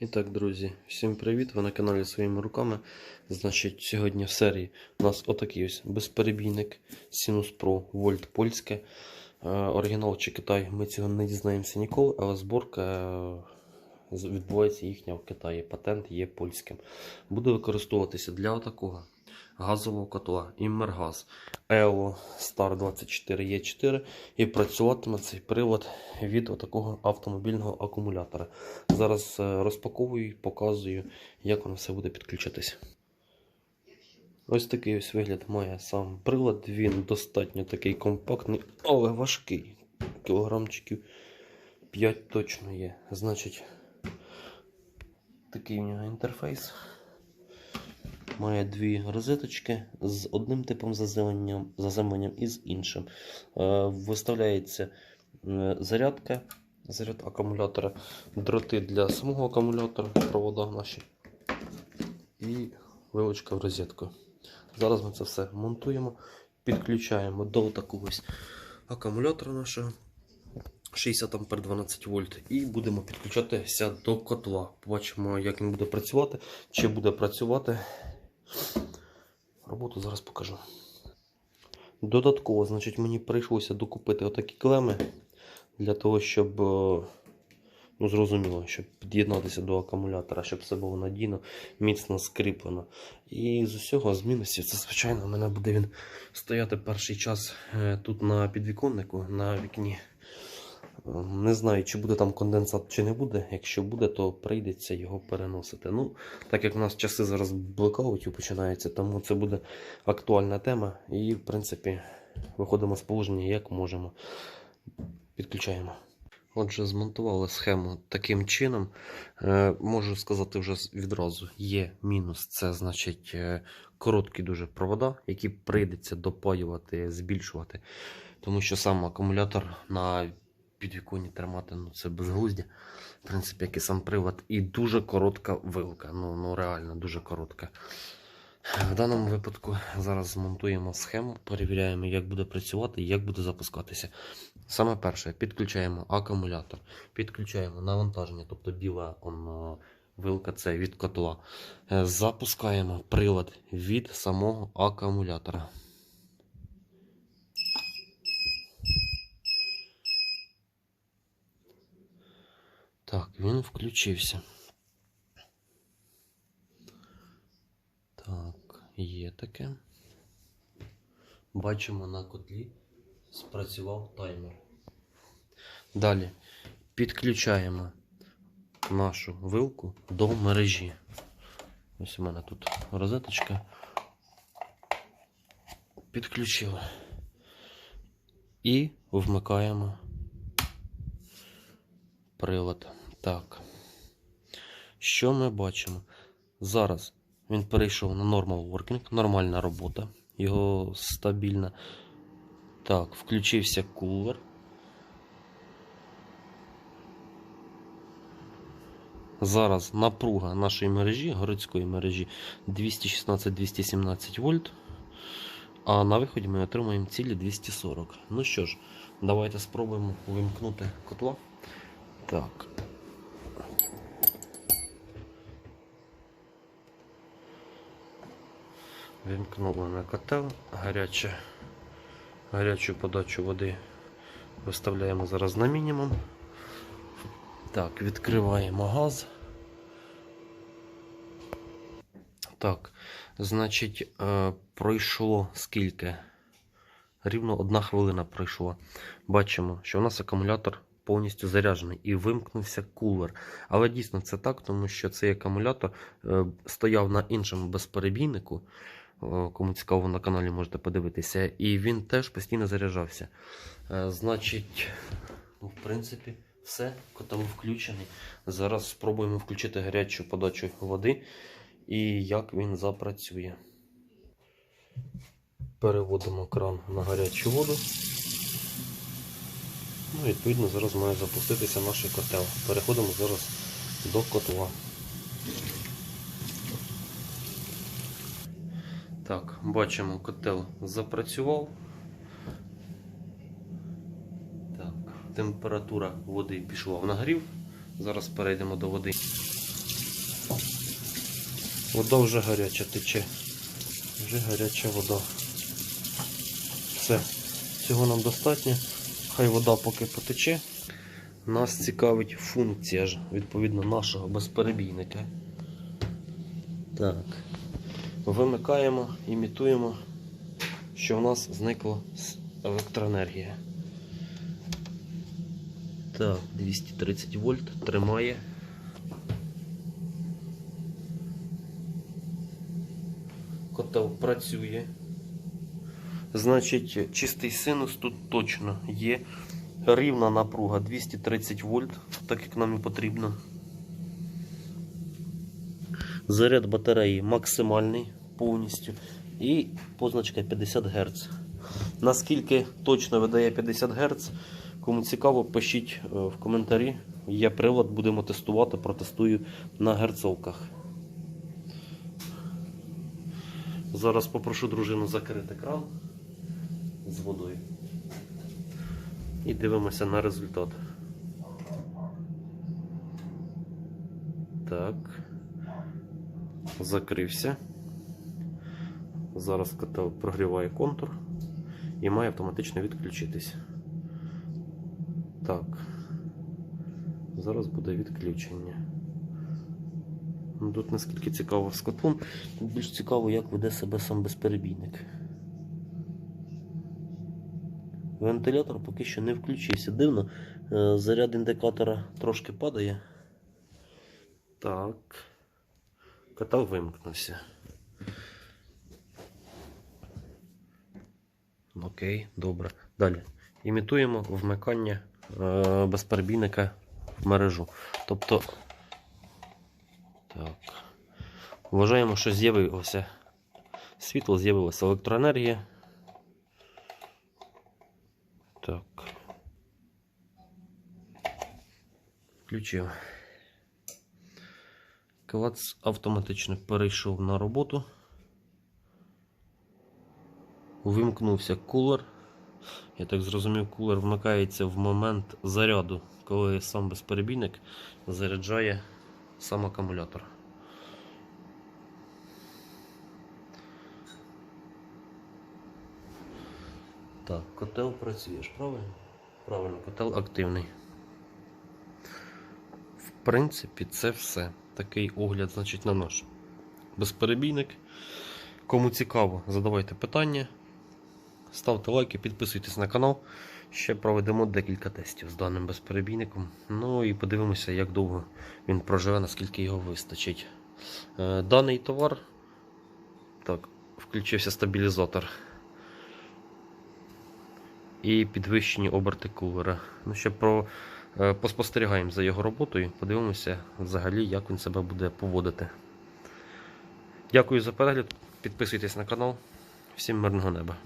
І так, друзі, всім привіт! Ви на каналі своїми руками. Значить, сьогодні в серії у нас отакий ось безперебійник Sinus Pro Volt польське. Е, Оригінал чи Китай, ми цього не дізнаємося ніколи, але зборка е, відбувається їхня в Китаї. Патент є польським. Буде використовуватися для отакого газового котла Immergas EO Star 24E4 і працюватиме цей привод від отакого автомобільного акумулятора. Зараз е, розпаковую і показую, як воно все буде підключатись. Ось такий ось вигляд має сам прилад. Він достатньо такий компактний, але важкий. Кілограмчиків 5 точно є. Значить, такий у нього інтерфейс. Має дві розеточки з одним типом заземленням, і з іншим. Е, Виставляється е, зарядка, заряд акумулятора, дроти для самого акумулятора, провода наші і вилочка в розетку. Зараз ми це все монтуємо, підключаємо до такого акумулятора нашого 60 ампер 12 вольт і будемо підключатися до котла. Побачимо, як він буде працювати, чи буде працювати. Роботу зараз покажу. Додатково, значить, мені прийшлося докупити отакі клеми для того, щоб, е, ну, зрозуміло, щоб під'єднатися до акумулятора, щоб все було надійно, міцно скріплено. І з усього з це, звичайно, у мене буде він стояти перший час е, тут на підвіконнику, на вікні. Не знаю, чи буде там конденсат, чи не буде. Якщо буде, то прийдеться його переносити. Ну, так як у нас часи зараз блекаутів починаються, тому це буде актуальна тема. І, в принципі, виходимо з положення як можемо. Підключаємо. Отже, змонтували схему таким чином. Е, можу сказати вже відразу: є мінус. Це значить е, короткі дуже провода, які прийдеться допаювати, збільшувати. Тому що сам акумулятор на підвіконні тримати ну, це безглуздя. В принципі, як і сам привод. І дуже коротка вилка. Ну, ну реально дуже коротка. В даному випадку зараз змонтуємо схему, перевіряємо, як буде працювати як буде запускатися. Саме перше, підключаємо акумулятор, підключаємо навантаження, тобто біла он, вилка це від котла. Е, Запускаємо прилад від самого акумулятора. Так, він включився. Так, є таке. Бачимо на котлі спрацював таймер. Далі підключаємо нашу вилку до мережі. Ось у мене тут розеточка. Підключили. І вмикаємо прилад. Так. Що ми бачимо? Зараз він перейшов на Normal Working, нормальна робота, його стабільна. Так, включився кулер. Зараз напруга нашої мережі, городської мережі 216-217 вольт. А на виході ми отримаємо цілі 240. Ну що ж, давайте спробуємо вимкнути котла. Так. Вимкнули на котел. Гаряче, гарячу подачу води виставляємо зараз на мінімум. Так, відкриваємо газ. Так, значить, е, пройшло скільки? Рівно одна хвилина пройшла. Бачимо, що у нас акумулятор повністю заряджений і вимкнувся кулер. Але дійсно це так, тому що цей акумулятор е, стояв на іншому безперебійнику. О, Кому цікаво на каналі можете подивитися. І він теж постійно заряджався. Е, Значить, ну, в принципі, все, котел включений. Зараз спробуємо включити гарячу подачу води і як він запрацює. Переводимо кран на гарячу воду. Ну, відповідно, зараз має запуститися наш котел. Переходимо зараз до котла. Так, бачимо, котел запрацював. Так, температура води пішла в нагрів. Зараз перейдемо до води. Вода вже гаряча тече. Вже гаряча вода. Все. Цього нам достатньо. Хай вода поки потече. Нас цікавить функція ж, відповідно, нашого безперебійника. Так. Вимикаємо, імітуємо, що в нас зникла електроенергія. Так, 230 вольт тримає. Котел працює. Значить, чистий синус тут точно є. Рівна напруга 230 вольт, так як нам і потрібно. Заряд батареї максимальний повністю. І позначка 50 Гц. Наскільки точно видає 50 Гц, кому цікаво, пишіть е, в коментарі. Є прилад, будемо тестувати, протестую на герцовках. Зараз попрошу дружину закрити кран з водою. І дивимося на результат. Так. Закрився. Зараз прогріває контур і має автоматично відключитись. Так. Зараз буде відключення. Ну, Тут наскільки цікаво з котлом, тут більш цікаво, як веде себе сам безперебійник. Вентилятор поки що не включився. Дивно, е, заряд індикатора трошки падає. Так. Котел вимкнувся. Окей, добре. Далі. Імітуємо вмикання е, безперебійника в мережу. Тобто. Так. Вважаємо, що з'явилося світло, з'явилася електроенергія. Так. Включив. Клац автоматично перейшов на роботу. Вимкнувся кулер. Я так зрозумів, кулер вмикається в момент заряду, коли сам безперебійник заряджає сам акумулятор. Так, котел працює ж, правильно? Правильно, котел активний. В принципі, це все. Такий огляд, значить, на наш безперебійник. Кому цікаво, задавайте питання. Ставте лайки, підписуйтесь на канал. Ще проведемо декілька тестів з даним безперебійником. Ну і подивимося, як довго він проживе, наскільки його вистачить. Е, Даний товар. Так, включився стабілізатор. І підвищені оберти кулера. Ну, ще про, поспостерігаємо за його роботою, подивимося взагалі, як він себе буде поводити. Дякую за перегляд. Підписуйтесь на канал. Всім мирного неба.